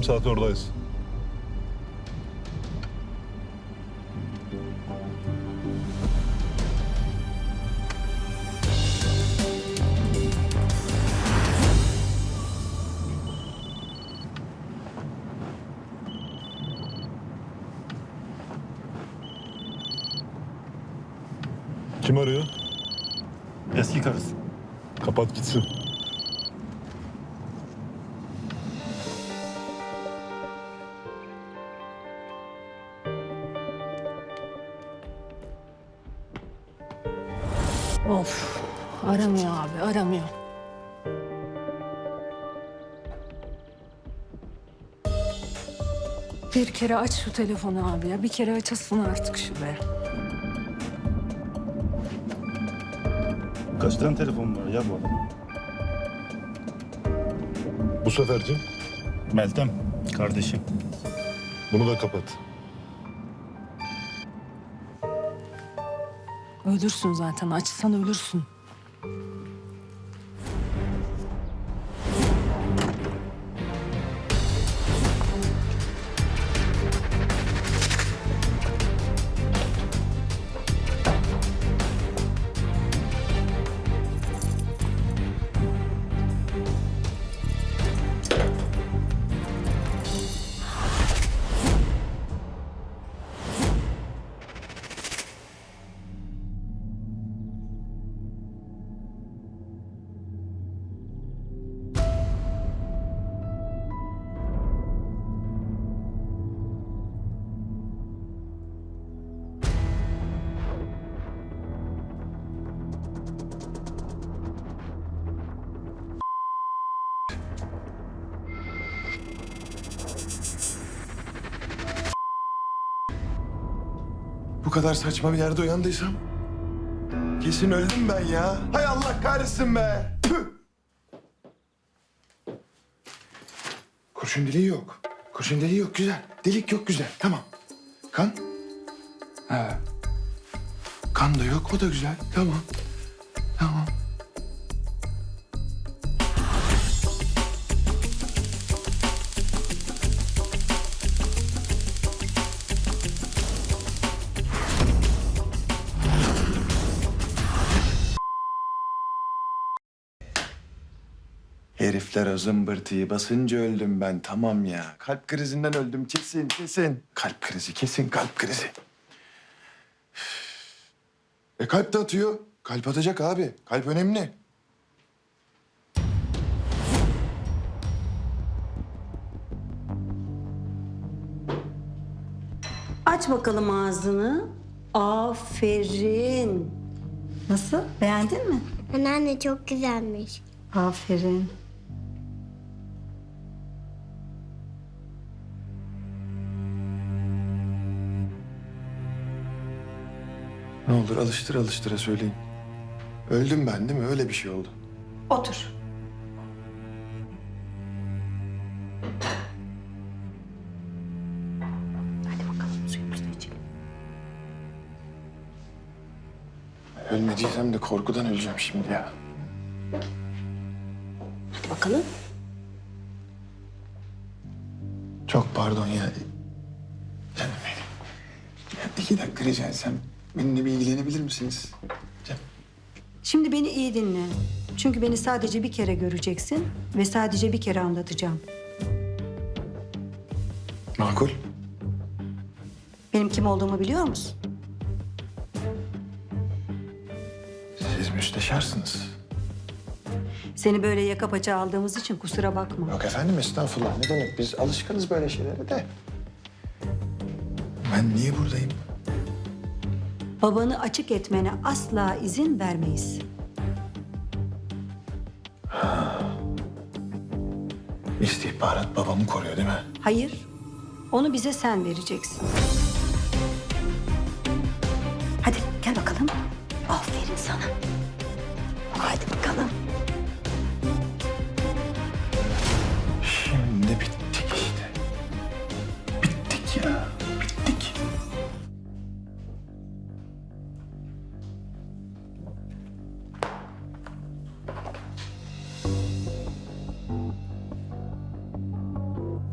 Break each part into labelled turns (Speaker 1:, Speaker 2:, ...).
Speaker 1: Yarım saat oradayız. Kim arıyor?
Speaker 2: Eski karısı.
Speaker 1: Kapat gitsin.
Speaker 3: Aramıyor abi aramıyor. Bir kere aç şu telefonu abi ya. Bir kere açasın artık şu be.
Speaker 2: Kaç tane telefon var ya bu adam?
Speaker 1: Bu sefer kim?
Speaker 2: Meltem. Kardeşim.
Speaker 1: Bunu da kapat.
Speaker 3: Ölürsün zaten. Açsan ölürsün.
Speaker 4: Bu kadar saçma bir yerde uyandıysam kesin öldüm ben ya. Hay Allah kahretsin be. Tüh. Kurşun deliği yok. Kurşun deliği yok güzel. Delik yok güzel. Tamam. Kan? Ha. Kan da yok o da güzel. Tamam. Tamam. Herifler o zımbırtıyı basınca öldüm ben. Tamam ya. Kalp krizinden öldüm kesin kesin. Kalp krizi kesin kalp krizi. E kalp de atıyor. Kalp atacak abi. Kalp önemli.
Speaker 5: Aç bakalım ağzını. Aferin. Nasıl? Beğendin mi?
Speaker 6: Anneanne çok güzelmiş.
Speaker 5: Aferin.
Speaker 4: Ne olur alıştır alıştıra söyleyin. Öldüm ben değil mi? Öyle bir şey oldu.
Speaker 5: Otur. Hadi bakalım suyumuzu da içelim.
Speaker 4: Ölmediysem de korkudan öleceğim şimdi ya.
Speaker 5: Hadi bakalım.
Speaker 4: Çok pardon ya. Canım benim. Ya iki dakika rica etsem benimle bir ilgilenebilir misiniz? Canım.
Speaker 5: Şimdi beni iyi dinle. Çünkü beni sadece bir kere göreceksin ve sadece bir kere anlatacağım.
Speaker 4: Makul.
Speaker 5: Benim kim olduğumu biliyor musun?
Speaker 4: Siz müsteşarsınız.
Speaker 5: Seni böyle yaka paça aldığımız için kusura bakma.
Speaker 4: Yok efendim estağfurullah. Ne demek biz alışkınız böyle şeylere de. Ben niye buradayım?
Speaker 5: Babanı açık etmene asla izin vermeyiz.
Speaker 4: İstihbarat babamı koruyor değil mi?
Speaker 5: Hayır, onu bize sen vereceksin. Hadi gel bakalım. Aferin sana.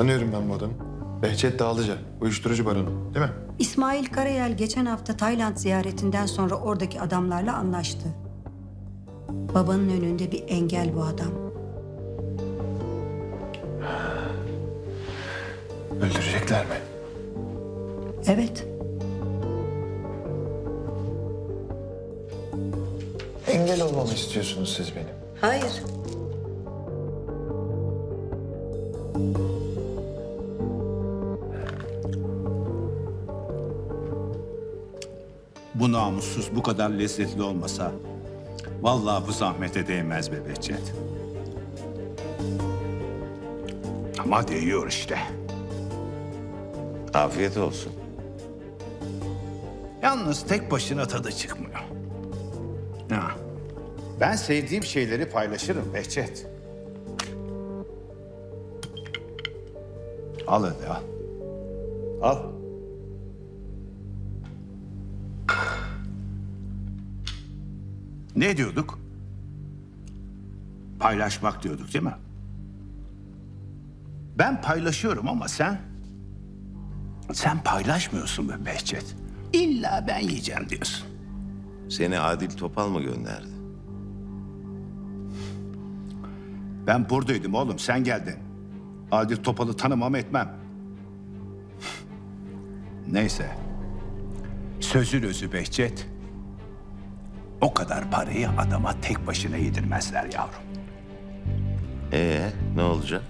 Speaker 4: Tanıyorum ben bu adamı. Behçet Dağlıca, uyuşturucu baronu değil mi?
Speaker 5: İsmail Karayel geçen hafta Tayland ziyaretinden sonra oradaki adamlarla anlaştı. Babanın önünde bir engel bu adam.
Speaker 4: Öldürecekler mi?
Speaker 5: Evet.
Speaker 4: Engel olmamı istiyorsunuz siz benim.
Speaker 5: Hayır.
Speaker 7: Bu namussuz bu kadar lezzetli olmasa vallahi bu zahmete değmez be Behçet. Ama değiyor işte.
Speaker 8: Afiyet olsun.
Speaker 7: Yalnız tek başına tadı çıkmıyor. Ha. Ben sevdiğim şeyleri paylaşırım Behçet. Al hadi al. Al. Ne diyorduk? Paylaşmak diyorduk değil mi? Ben paylaşıyorum ama sen... Sen paylaşmıyorsun be Behçet. İlla ben yiyeceğim diyorsun.
Speaker 8: Seni Adil Topal mı gönderdi?
Speaker 7: Ben buradaydım oğlum sen geldin. Adil Topal'ı tanımam etmem. Neyse. Sözün özü Behçet. O kadar parayı adama tek başına yedirmezler yavrum.
Speaker 8: Ee, ne olacak?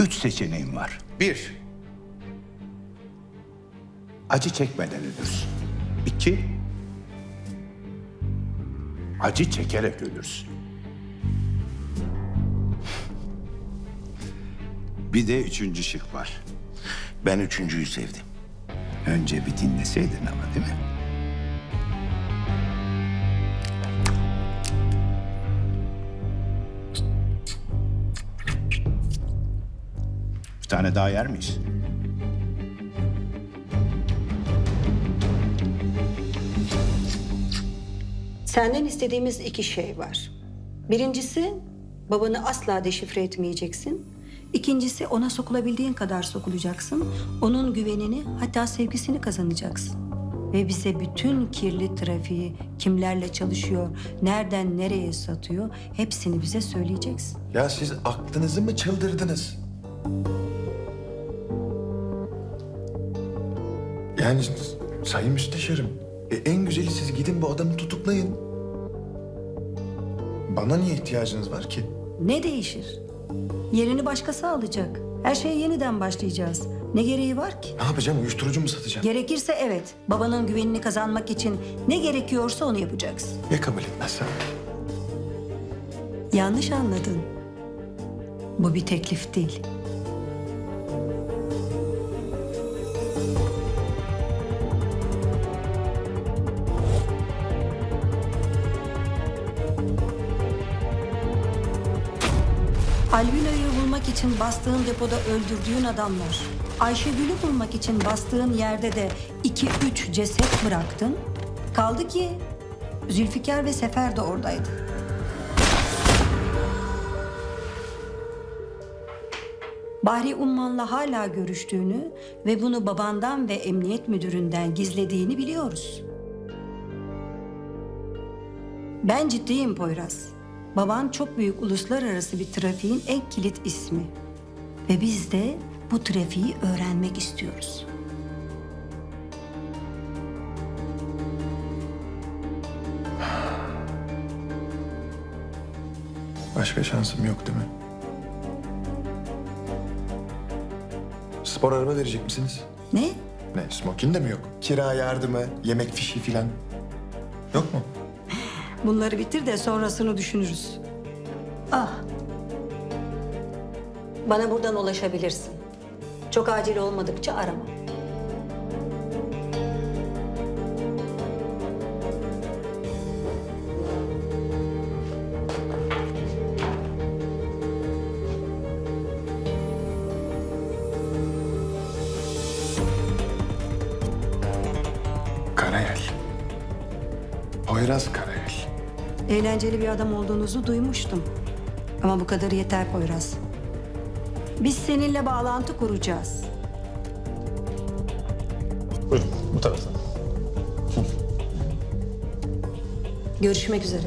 Speaker 7: Üç seçeneğim var. Bir. Acı çekmeden ölürsün. İki. Acı çekerek ölürsün. Bir de üçüncü şık var.
Speaker 8: Ben üçüncüyü sevdim.
Speaker 7: Önce bir dinleseydin ama değil mi? Bir tane daha yer miyiz?
Speaker 5: Senden istediğimiz iki şey var. Birincisi babanı asla deşifre etmeyeceksin. İkincisi ona sokulabildiğin kadar sokulacaksın. Onun güvenini hatta sevgisini kazanacaksın. Ve bize bütün kirli trafiği, kimlerle çalışıyor, nereden nereye satıyor hepsini bize söyleyeceksin.
Speaker 4: Ya siz aklınızı mı çıldırdınız? Yani sayın müsteşarım, e, en güzeli siz gidin bu adamı tutuklayın. Bana niye ihtiyacınız var ki?
Speaker 5: Ne değişir? Yerini başkası alacak. Her şeye yeniden başlayacağız. Ne gereği var ki?
Speaker 4: Ne yapacağım? Uyuşturucu mu satacağım?
Speaker 5: Gerekirse evet. Babanın güvenini kazanmak için ne gerekiyorsa onu yapacaksın.
Speaker 4: Ya kabul etmezsem?
Speaker 5: Yanlış anladın. Bu bir teklif değil. Albino'yu bulmak için bastığın depoda öldürdüğün adamlar. Ayşegül'ü bulmak için bastığın yerde de iki üç ceset bıraktın. Kaldı ki Zülfikar ve Sefer de oradaydı. Bahri Umman'la hala görüştüğünü ve bunu babandan ve emniyet müdüründen gizlediğini biliyoruz. Ben ciddiyim Poyraz. Baban çok büyük uluslararası bir trafiğin en kilit ismi. Ve biz de bu trafiği öğrenmek istiyoruz.
Speaker 4: Başka şansım yok değil mi? Spor araba verecek misiniz?
Speaker 5: Ne?
Speaker 4: Ne, smokin de mi yok? Kira yardımı, yemek fişi filan. Yok mu?
Speaker 5: Bunları bitir de sonrasını düşünürüz. Ah. Bana buradan ulaşabilirsin. Çok acil olmadıkça arama.
Speaker 4: Karayel. Poyraz Karayel.
Speaker 5: Eğlenceli bir adam olduğunuzu duymuştum. Ama bu kadar yeter Poyraz. Biz seninle bağlantı kuracağız.
Speaker 2: Buyurun bu taraftan.
Speaker 5: Görüşmek üzere.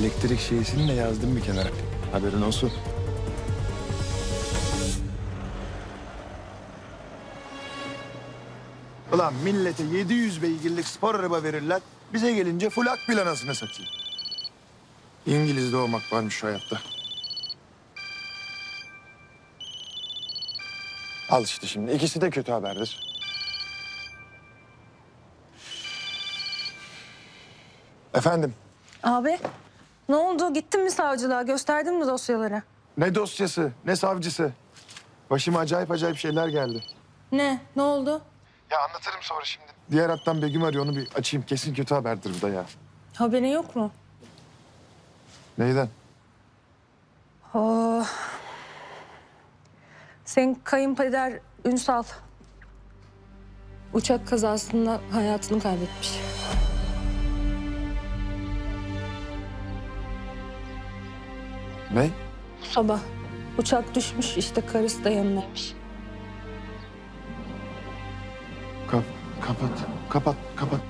Speaker 4: Elektrik şeysini de yazdım bir kenara. Haberin olsun. Ulan millete 700 beygirlik spor araba verirler. Bize gelince full akbil anasını satayım. İngiliz doğmak varmış şu hayatta. Al işte şimdi. ikisi de kötü haberdir. Efendim,
Speaker 3: Abi ne oldu? Gittin mi savcılığa? Gösterdin mi dosyaları?
Speaker 4: ne dosyası, ne savcısı. Başıma acayip acayip şeyler geldi.
Speaker 3: Ne? Ne oldu?
Speaker 4: Ya anlatırım sonra şimdi. Diğer hattan Begüm arıyor, onu bir açayım. Kesin kötü haberdir bu da ya.
Speaker 3: Haberin yok mu?
Speaker 4: Neyden?
Speaker 3: Oh. Senin kayınpeder Ünsal uçak kazasında hayatını kaybetmiş.
Speaker 4: Ne?
Speaker 3: Bu sabah uçak düşmüş işte karısı da yanındaymış.
Speaker 4: Kap, kapat, kapat, kapat.